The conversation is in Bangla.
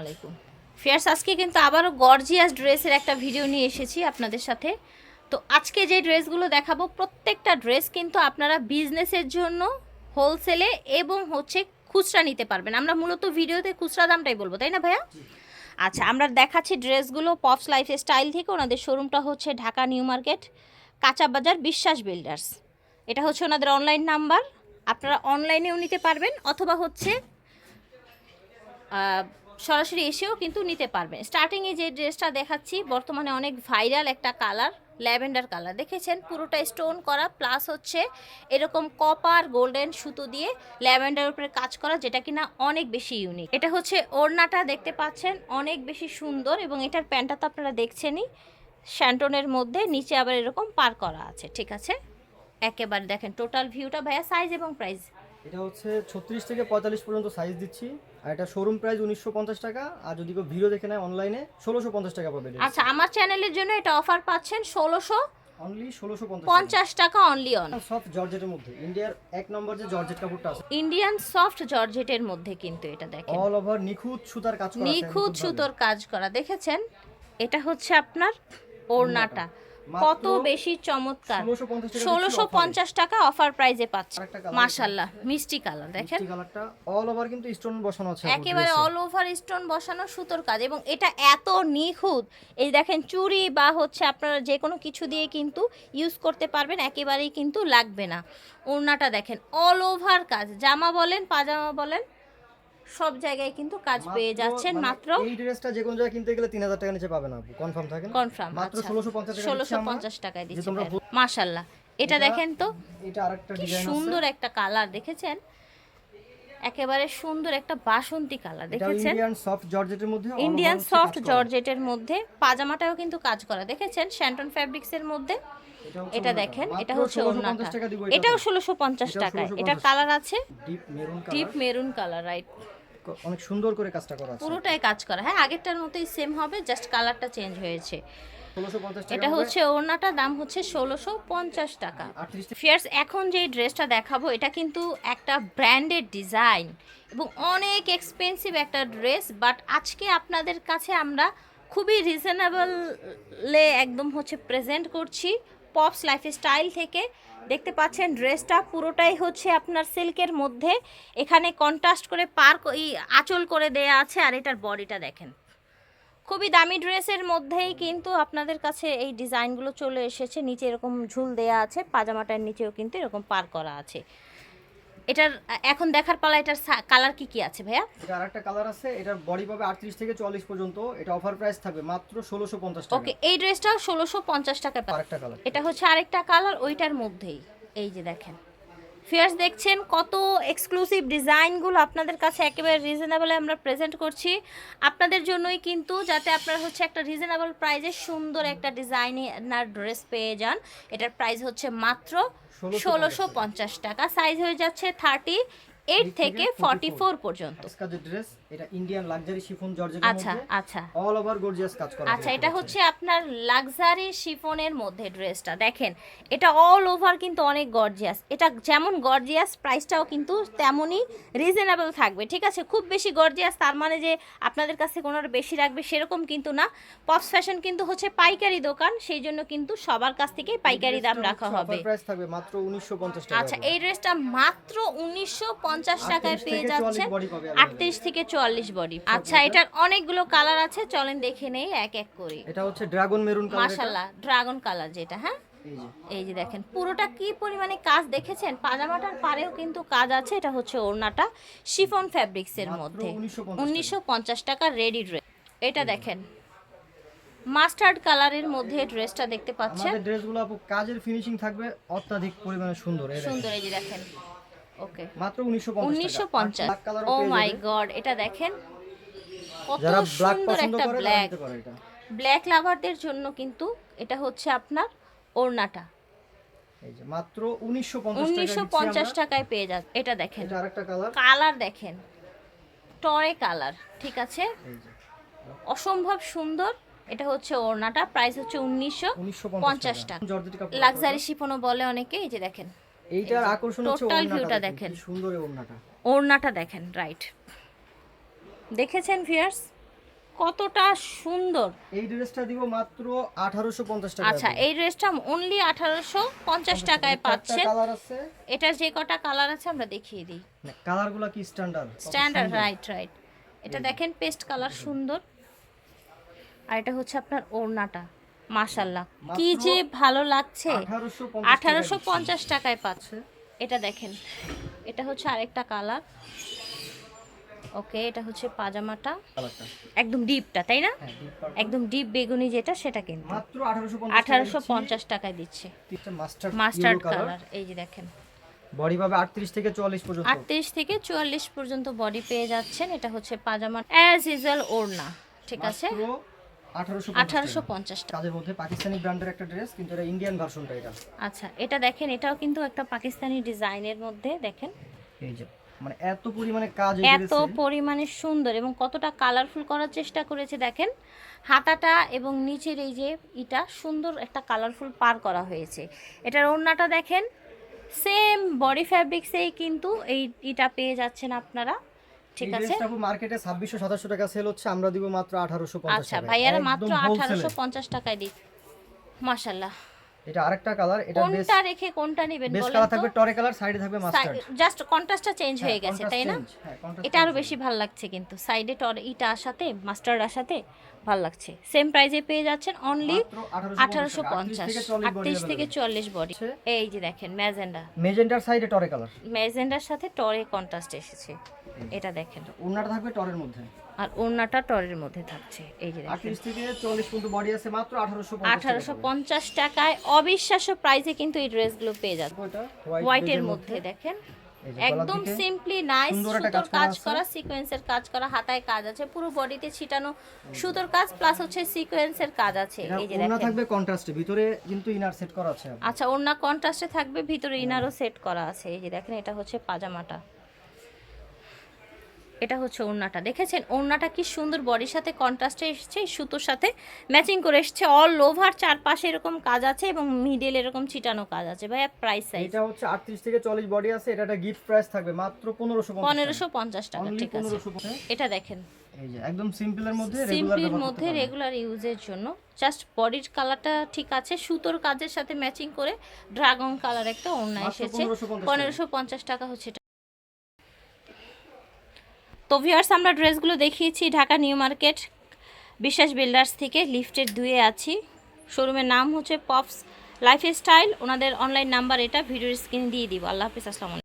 আলাইকুম। ফিয়ার্স, আজকে কিন্তু আবারও গর্জিয়াস ড্রেসের একটা ভিডিও নিয়ে এসেছি আপনাদের সাথে। তো আজকে যে ড্রেসগুলো দেখাবো, প্রত্যেকটা ড্রেস কিন্তু আপনারা বিজনেসের জন্য হোলসেলে এবং হচ্ছে খুচরা নিতে পারবেন। আমরা মূলত ভিডিওতে খুচরা দামটাই বলব, তাই না ভাইয়া? আচ্ছা আমরা দেখাচ্ছি ড্রেসগুলো পপস লাইফ স্টাইল থেকে। ওনাদের শোরুমটা হচ্ছে ঢাকা নিউ মার্কেট, কাঁচা বাজার বিশ্বাস বিল্ডার্স। এটা হচ্ছে ওনাদের অনলাইন নাম্বার আপনারা অনলাইনেও নিতে পারবেন, অথবা হচ্ছে সরাসরি এসেও কিন্তু নিতে পারবেন স্টার্টিংয়ে যে ড্রেসটা দেখাচ্ছি, বর্তমানে অনেক ভাইরাল একটা কালার ল্যাভেন্ডার কালার দেখেছেন? পুরোটা স্টোন করা প্লাস হচ্ছে এরকম কপার গোল্ডেন সুতো দিয়ে ল্যাভেন্ডার উপরে কাজ করা, যেটা কিনা অনেক বেশি ইউনিক এটা হচ্ছে ওড়নাটা দেখতে পাচ্ছেন, অনেক বেশি সুন্দর এবং এটার প্যান্টটা তো আপনারা দেখছেনই। শ্যান্টনের মধ্যে, নিচে আবার এরকম পার করা আছে, ঠিক আছে? একেবারে দেখেন টোটাল ভিউটা ভাইয়া সাইজ এবং প্রাইস এটা হচ্ছে ছত্রিশ থেকে পঁয়তাল্লিশ পর্যন্ত সাইজ দিচ্ছি। আর এটা শোরুম প্রাইস উনিশশো পঞ্চাশ টাকা আর যদি কেউ ভিডিও দেখে নেয় অনলাইনে ষোলোশো পঞ্চাশ টাকা পাবে আচ্ছা আমার চ্যানেলের জন্য এটা অফার পাচ্ছেন ষোলোশো অনলি ষোলোশো পঞ্চাশ পঞ্চাশ টাকা অনলি অন সফট জর্জেটের মধ্যে। ইন্ডিয়ার এক নম্বর যে জর্জেট কাপড়টা আছে। ইন্ডিয়ান সফট জর্জেটের মধ্যে কিন্তু এটা দেখেন। অল ওভার নিখুঁত সুতার কাজ করা নিখুঁত সুতোর কাজ করা। দেখেছেন? এটা হচ্ছে আপনার ওড়নাটা। কত বেশি চমৎকার? ষোলোশো পঞ্চাশ টাকা অফার প্রাইজে পাচ্ছে। মাশাল্লাহ মিষ্টি কালার দেখেন। কালারটা অল ওভার কিন্তু স্টোন বসানো আছে একেবারে। অল ওভার স্টোন বসানো সুতোর কাজ এবং এটা এত নিখুঁত। এই দেখেন চুড়ি বা হচ্ছে আপনারা যে কোনো কিছু দিয়ে কিন্তু ইউজ করতে পারবেন একেবারেই কিন্তু লাগবে না। ওড়নাটা দেখেন অল ওভার কাজ। জামা বলেন পাজামা বলেন সব জায়গায় কিন্তু কাজ পেয়ে যাচ্ছেন মানে মাত্র এই ড্রেসটা যে কোনো জায়গায় কিনতে গেলে তিন হাজার টাকা নিচে পাবে না কনফার্ম থাকে না? কনফার্ম মাত্র আচ্ছা। ষোলোশো পঞ্চাশ টাকা ষোলোশো দিচ্ছি আমরা। পঞ্চাশ টাকায় দিচ্ছি তোমরা মাশাল্লাহ এটা এটা- দেখেন তো এটা আরেকটা ডিজাইন সুন্দর একটা কালার দেখেছেন? একেবারে সুন্দর একটা বাসন্তী কালার দেখেছেন? ইন্ডিয়ান সফট জর্জেটের মধ্যে ইন্ডিয়ান সফট জর্জেটের মধ্যে পাজামাটাও কিন্তু কাজ করা দেখেছেন? শ্যান্টন ফ্যাব্রিক্সের মধ্যে। এটা এটা। দেখেন এটা হচ্ছে 1650 ওড়নাটা এটাও। ষোলোশো পঞ্চাশ 1650 এটার কালার আছে? Deep maroon colour. রাইট অনেক সুন্দর করে কাজটা করা আছে। পুরোটাই কাজ করা। হ্যাঁ আগেরটার মতোই সেম হবে জাস্ট কালারটা চেঞ্জ হয়েছে। 1650 টাকা এটা হচ্ছে ওড়নাটা দাম হচ্ছে ষোলোশো পঞ্চাশ টাকা। ফিয়ার্স এখন যে ড্রেসটা দেখাবো এটা কিন্তু একটা ব্র্যান্ডেড ডিজাইন এবং অনেক এক্সপেন্সিভ একটা ড্রেস বাট আজকে আপনাদের কাছে আমরা খুবই রিজনেবলে একদম হচ্ছে প্রেজেন্ট করছি। পপস লাইফস্টাইল থেকে দেখতে পাচ্ছেন ড্রেসটা পুরোটাই হচ্ছে আপনার সিল্কের মধ্যে। এখানে কন্ট্রাস্ট করে পার আঁচল করে দেয়া আছে আর এটার বডিটা দেখেন। খুবই দামি ড্রেসের মধ্যেই কিন্তু আপনাদের কাছে এই ডিজাইনগুলো চলে এসেছে। নিচে এরকম ঝুল দেয়া আছে, পাজামাটার নিচেও কিন্তু এরকম পার করা আছে। এটার এখন দেখার পালা এটার কালার কি কি আছে ভাইয়া? এটা আরেকটা কালার আছে এটার বডি পাবে 38 থেকে 44 পর্যন্ত এটা অফার প্রাইস থাকবে মাত্র 1650 টাকা। ওকে এই ড্রেসটাও ষোলোশো পঞ্চাশ টাকা পাবে। আরেকটা কালার এটা হচ্ছে আরেকটা কালার ওইটার মধ্যেই এই যে দেখেন। ফিয়ার্স দেখছেন কত এক্সক্লুসিভ ডিজাইনগুলো আপনাদের কাছে একেবারে রিজনেবলে আমরা প্রেজেন্ট করছি। আপনাদের জন্যই কিন্তু যাতে আপনারা হচ্ছে একটা রিজনেবল প্রাইজে সুন্দর একটা ডিজাইনার ড্রেস পেয়ে যান। এটার প্রাইস হচ্ছে মাত্র ষোলোশো পঞ্চাশ টাকা। সাইজ হয়ে যাচ্ছে থার্টি এইট থেকে ফর্টি ফোর পর্যন্ত। ড্রেস এটা ইন্ডিয়ান লাক্সারি শিফন জর্জেটের আচ্ছা আচ্ছা। অল ওভার গর্জিয়াস কাজ করা আচ্ছা এটা হচ্ছে আপনার লাক্সারি শিফনের মধ্যে ড্রেসটা দেখেন এটা অল ওভার কিন্তু অনেক গর্জিয়াস এটা যেমন গর্জিয়াস প্রাইসটাও কিন্তু তেমনই রিজনেবল থাকবে। ঠিক আছে খুব বেশি গর্জিয়াস তার মানে যে আপনাদের কাছে কোনো বেশি রাখবে সেরকম কিন্তু না। পপস ফ্যাশন কিন্তু হচ্ছে পাইকারি দোকান সেই জন্য কিন্তু সবার কাছ থেকেই পাইকারি দাম রাখা হবে। প্রাইস থাকবে মাত্র 1950 টাকা আচ্ছা এই ড্রেসটা মাত্র উনিশশো পঞ্চাশ টাকায় 38 পেয়ে থেকে 44 যাচ্ছেন body পাবে available। আটত্রিশ থেকে চুয়াল্লিশ বডি আচ্ছা এটার অনেকগুলো কালার আছে চলেন দেখে নেই এক এক করে। এটা হচ্ছে ড্রাগন মেরুন কালার মাশাল্লাহ ড্রাগন কালার যেটা হ্যাঁ? এই যে। দেখেন পুরোটা কি পরিমাণে কাজ দেখেছেন? পাজামাটার পারেও কিন্তু কাজ আছে এটা হচ্ছে ওড়নাটা শিফন ফ্যাব্রিক্সের মধ্যে। উনিশশো পঞ্চাশ টাকা। রেডি ড্রেস এটা দেখেন মাস্টার্ড কালারের মধ্যে ড্রেসটা দেখতে পাচ্ছেন। আমাদের ড্রেসগুলো আপু কাজের ফিনিশিং থাকবে অত্যাধিক পরিমাণে সুন্দর সুন্দর এই যে দেখেন। ওকে। মাত্র 1950 উনিশশো টাকা ও মাই গড এটা দেখেন। কত যারা ব্ল্যাক সুন্দর একটা করে ব্ল্যাক এটা। ব্ল্যাক লাভারদের জন্য কিন্তু এটা হচ্ছে আপনার ওড়নাটা। এই যে মাত্র 1950 উনিশশো পঞ্চাশ টাকায় পেয়ে যাচ্ছে এটা দেখেন। এটা আরেকটা কালার কালার দেখেন। টরে কালার ঠিক আছে? অসম্ভব সুন্দর। এটা হচ্ছে ওড়নাটা। প্রাইস হচ্ছে উনিশশো 1950 পঞ্চাশ টাকা। লাক্সারি শিপনও বলে অনেকে এই যে দেখেন। এইটার আকর্ষণ হচ্ছে Total ওড়নাটা দেখেন। সুন্দর ওড়নাটা। ওড়নাটা দেখেন রাইট দেখেছেন ভিয়ার্স কতটা সুন্দর। এই ড্রেসটা দিব মাত্র আঠারোশো পঞ্চাশ টাকা আচ্ছা এই ড্রেসটা অনলি আঠারোশো পঞ্চাশ টাকায় পাচ্ছেন। কালার আছে। এটার যে কটা কালার আছে আমরা দেখিয়ে দিই। কালারগুলো কি স্ট্যান্ডার্ড স্ট্যান্ডার্ড রাইট রাইট এটা দেখেন পেস্ট কালার সুন্দর। আর এটা হচ্ছে আপনার ওড়নাটা। মাশাল্লাহ কি যে ভালো লাগছে। আঠারোশো পঞ্চাশ টাকায় পাচ্ছে। এটা দেখেন এটা হচ্ছে আরেকটা কালার। ওকে এটা হচ্ছে পাজামাটা। একদম ডিপটা তাই না? হ্যাঁ। একদম ডিপ বেগুনি যেটা সেটা কিন্তু। আঠারোশো পঞ্চাশ টাকায় দিচ্ছে। মাস্টার্ড কালার এই যে দেখেন। বডি পাবে আটত্রিশ থেকে চুয়াল্লিশ পর্যন্ত। আটত্রিশ থেকে চুয়াল্লিশ পর্যন্ত বডি পেয়ে যাচ্ছেন। এটা হচ্ছে পাজামা অ্যাজ ইউজুয়াল ওড়না। ঠিক আছে? টাকা। মধ্যে পাকিস্তানি ব্র্যান্ডের একটা ড্রেস কিন্তু এটা ইন্ডিয়ান ভার্সনটা এটা। আচ্ছা এটা দেখেন এটাও কিন্তু একটা পাকিস্তানি ডিজাইনের মধ্যে দেখেন। এই যে মানে এত পরিমাণে কাজ এত পরিমাণে সুন্দর এবং কতটা কালারফুল করার চেষ্টা করেছে দেখেন। হাতাটা এবং নিচের এই যে ইটা সুন্দর একটা কালারফুল পার করা হয়েছে। এটার ওড়নাটা দেখেন সেম বডি ফ্যাব্রিক্সেই কিন্তু এই ইটা পেয়ে যাচ্ছেন আপনারা। ঠিক আছে? ড্রেসটা মার্কেটে ছাব্বিশশো সাতাশশো টাকা সেল হচ্ছে আমরা দিব মাত্র আঠারোশো পঞ্চাশ আচ্ছা ভাইয়ারা মাত্র আঠারোশো পঞ্চাশ টাকায় দিই মাশাল্লাহ এটা আরেকটা কালার এটা কোনটা রেখে কোনটা নেবেন বলেন কালার থাকবে টরে কালার সাইডে থাকবে মাস্টার্ড জাস্ট কন্ট্রাস্টটা চেঞ্জ হয়ে গেছে তাই না? হ্যাঁ, এটা আরও বেশি ভালো লাগছে কিন্তু সাইডে টর ইটা আসাতে মাস্টার্ড আসাতে ভালো লাগছে। সেম প্রাইজে পেয়ে যাচ্ছেন অনলি আঠারোশো পঞ্চাশ আটত্রিশ থেকে চুয়াল্লিশ বডি এই যে দেখেন ম্যাজেন্ডা। মেজেন্টার সাইডে টরে কালার ম্যাজেন্ডার সাথে টরে কন্ট্রাস্ট এসেছে। এটা দেখেন। ওনাটা থাকবে টরের মধ্যে। আর ওড়নাটা টরের মধ্যে থাকছে। এই যে আঠারোশো পঞ্চাশ টাকায় অবিশ্বাস্য প্রাইসে কিন্তু এই ড্রেসগুলো পেয়ে যাচ্ছে হোয়াইটের মধ্যে। দেখেন। একদম সিম্পলি নাইস সুতোর কাজ করা সিকোয়েন্সের কাজ করা হাতায় কাজ আছে পুরো বডিতে ছিটানো সুতোর কাজ প্লাস হচ্ছে সিকোয়েন্সের কাজ আছে। এই যে দেখেন। থাকবে কন্ট্রাস্টে ভিতরে কিন্তু ইনার সেট করা আছে। আচ্ছা ওড়না কন্ট্রাস্টে থাকবে ভিতরে ইনারও সেট করা আছে। এই যে দেখেন এটা হচ্ছে পাজামাটা। এটা হচ্ছে ওড়নাটা। দেখেছেন? ওড়নাটা কি সুন্দর বডির সাথে কন্ট্রাস্টে এসেছে সুতোর সাথে ম্যাচিং করে এসেছে। অল ওভার চারপাশে এরকম কাজ আছে এবং মিডল এরকম ছিটানো কাজ আছে। ভাইয়া প্রাইস সাইজ এটা হচ্ছে আটত্রিশ থেকে চল্লিশ বডি আছে এটা একটা গিফট প্রাইস থাকবে মাত্র পনেরোশো পনেরোশো পঞ্চাশ টাকা ঠিক আছে। এটা দেখেন। এই যে একদম সিম্পলের মধ্যে সিম্পলির মধ্যে রেগুলার ইউজের জন্য। জাস্ট বডির কালারটা ঠিক আছে। সুতোর কাজের সাথে ম্যাচিং করে ড্রাগন কালার একটা ওড়না এসেছে। 1550 পনেরোশো পঞ্চাশ টাকা হচ্ছে। তো ভিউয়ার্স আমরা ড্রেসগুলো দেখিয়েছি Dhaka New Market, Biswas Builders থেকে, লিফটের দুয়ে আছি। শোরুমের নাম হচ্ছে পপস লাইফ স্টাইল ওনাদের অনলাইন নাম্বার এটা ভিডিওর স্ক্রিনে দিয়ে দিব। আল্লাহ হাফিজ, আসসালামু